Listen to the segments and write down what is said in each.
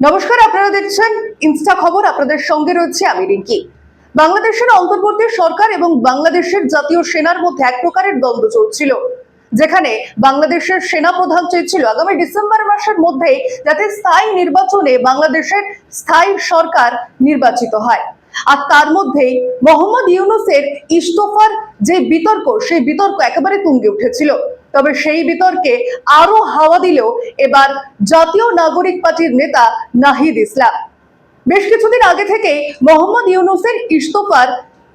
নমস্কার, আপনারা দেখছেন ইনস্টা খবর। আপনাদের সঙ্গে রয়েছে আমি রিঙ্কি। বাংলাদেশের অন্তর্বর্তী সরকার এবং বাংলাদেশের জাতীয় সেনার মধ্যে এক প্রকারের দ্বন্দ্ব চলছিল, যেখানে বাংলাদেশের সেনা প্রধান চেয়েছিল আগামী ডিসেম্বর মাসের মধ্যে যাতে স্থায়ী নির্বাচনে বাংলাদেশের স্থায়ী সরকার নির্বাচিত হয়। আর তার মধ্যেই মোহাম্মদ ইউনুসের ইস্তফার যে বিতর্ক, সেই বিতর্ক একেবারে তুঙ্গে উঠেছিল। তবে সেই বিতর্কে আরও হাওয়া দিলেও এবার জাতীয় নাগরিক পার্টির নেতা নাহিদ ইসলাম। বেশ কিছুদিন আগে থেকে মোহাম্মদ ইউনুসের ইস্তফার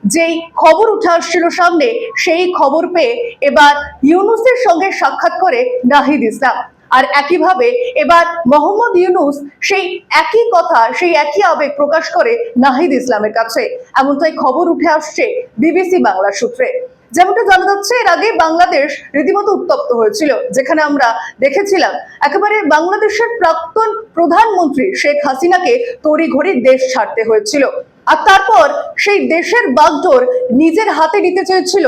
যেই খবর উঠে আসছিল সামনে, সেই খবর পেয়ে এবার ইউনুসের সঙ্গে সাক্ষাৎ করে নাহিদ ইসলাম। আর একইভাবে এবার মোহাম্মদ ইউনুস সেই একই কথা, সেই একই আবেগ প্রকাশ করে নাহিদ ইসলামের কাছে। এমনটাই খবর উঠে আসছে বিবিসি বাংলা সূত্রে। যেমনটা জানা যাচ্ছে, এর আগে বাংলাদেশ রীতিমতো উত্তপ্ত হয়েছিল, যেখানে আমরা দেখেছিলাম একেবারে বাংলাদেশের প্রাক্তন প্রধানমন্ত্রী শেখ হাসিনাকে তড়িঘড়ি দেশ ছাড়তে হয়েছিল। আর তারপর সেই দেশের বাগডোর নিজের হাতে নিতে চেয়েছিল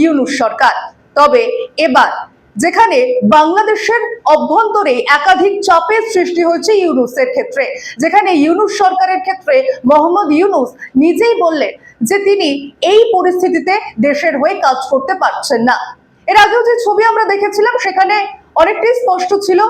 ইউনুস সরকার। তবে এবার যেখানে বাংলাদেশের অভ্যন্তরে একাধিক চাপের সৃষ্টি হয়েছে ইউনুসের ক্ষেত্রে। যেখানে ইউনুস সরকারের ক্ষেত্রে মোহাম্মদ ইউনুস নিজেই বললেন যে তিনি এই পরিস্থিতিতে দেশের হয়ে কাজ করতে পারছেন না। এর আগেও যে ছবি আমরা দেখেছিলাম, সেখানে অনেকটাই স্পষ্ট ছিল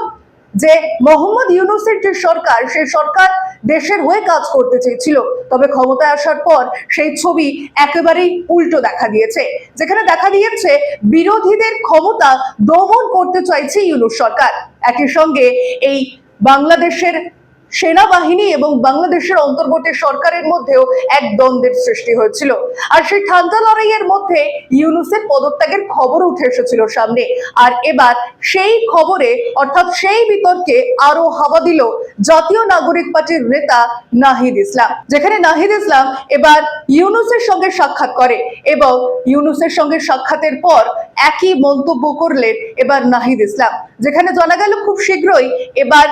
যে মোহাম্মদ ইউনুসের যে সরকার, সেই সরকার দেশের হয়ে কাজ করতে চেয়েছিল। তবে ক্ষমতায় আসার পর সেই ছবি একেবারেই উল্টো দেখা দিয়েছে। যেখানে দেখা দিয়েছে, বিরোধীদের ক্ষমতা দমন করতে চাইছে ইউনুস সরকার। একই সঙ্গে এই বাংলাদেশের সেনাবাহিনী এবং বাংলাদেশের অন্তর্বর্তী সরকারের মধ্যেও এক দ্বন্দ্বের সৃষ্টি হয়েছিল। আর সেই ঠান্ডা লড়াইয়ের মধ্যে ইউনুসের পদত্যাগের খবর উঠে এসেছিল সামনে। আর এবার সেই খবরে, অর্থাৎ সেই বিতর্কে আরও হাওয়া দিল জাতীয় নাগরিক পার্টির নেতা নাহিদ ইসলাম। যেখানে নাহিদ ইসলাম এবার ইউনুসের সঙ্গে সাক্ষাৎ করে এবং ইউনুসের সঙ্গে সাক্ষাতের পর একই মন্তব্য করলেন এবার নাহিদ ইসলাম। যেখানে জানা গেল খুব শীঘ্রই এবার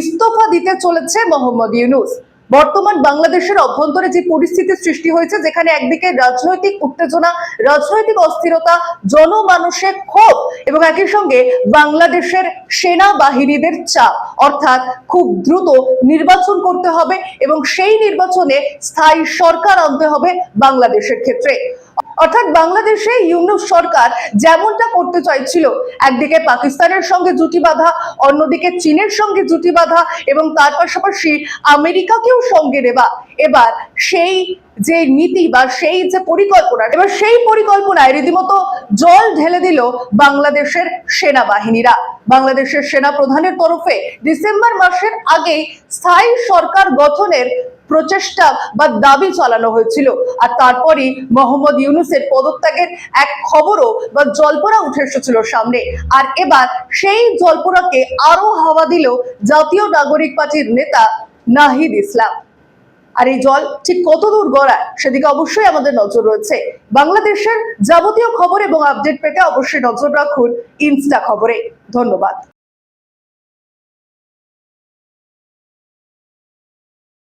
ইস্তফা দিতে চলেছে মোহাম্মদ ইউনুস। বর্তমান বাংলাদেশের অভ্যন্তরে যে পরিস্থিতি সৃষ্টি হয়েছে, যেখানে একদিকে রাজনৈতিক উত্তেজনা, রাজনৈতিক অস্থিরতা, জনমানুষের ক্ষোভ এবং একই সঙ্গে বাংলাদেশের সেনাবাহিনীদের চাপ। অর্থাৎ খুব দ্রুত নির্বাচন করতে হবে এবং সেই নির্বাচনে স্থায়ী সরকার আনতে হবে বাংলাদেশের ক্ষেত্রে। অর্থাৎ বাংলাদেশে ইউনুস সরকার যেমনটা করতে চাইছিল, একদিকে পাকিস্তানের সঙ্গে জুটি বাঁধা, অন্যদিকে চীনের সঙ্গে জুটি বাঁধা এবং তার পাশাপাশি আমেরিকাকেও সঙ্গে নেবা এবার সেই যে নীতি বা সেই যে পরিকল্পনা, এবার সেই পরিকল্পনায় রীতিমতো জল ঢেলে দিল বাংলাদেশের সেনাবাহিনীরা। বাংলাদেশের সেনা প্রধানের তরফে ডিসেম্বর মাসের আগে স্থায়ী সরকার গঠনের প্রচেষ্টা বা দাবি চালানো হয়েছিল। আর তারপরই মোহাম্মদ ইউনুসের পদত্যাগের এক খবরও বা জল্পনা উঠে এসেছিল সামনে। আর এবার সেই জল্পনাকে আরও হাওয়া দিল জাতীয় নাগরিক পার্টির নেতা নাহিদ ইসলাম। আর এই জল ঠিক কত দূর গড়ায় সেদিকে অবশ্যই আমাদের নজর রয়েছে। বাংলাদেশের যাবতীয় খবর এবং আপডেট পেতে অবশ্যই নজর রাখুন ইনস্টা খবরে। ধন্যবাদ।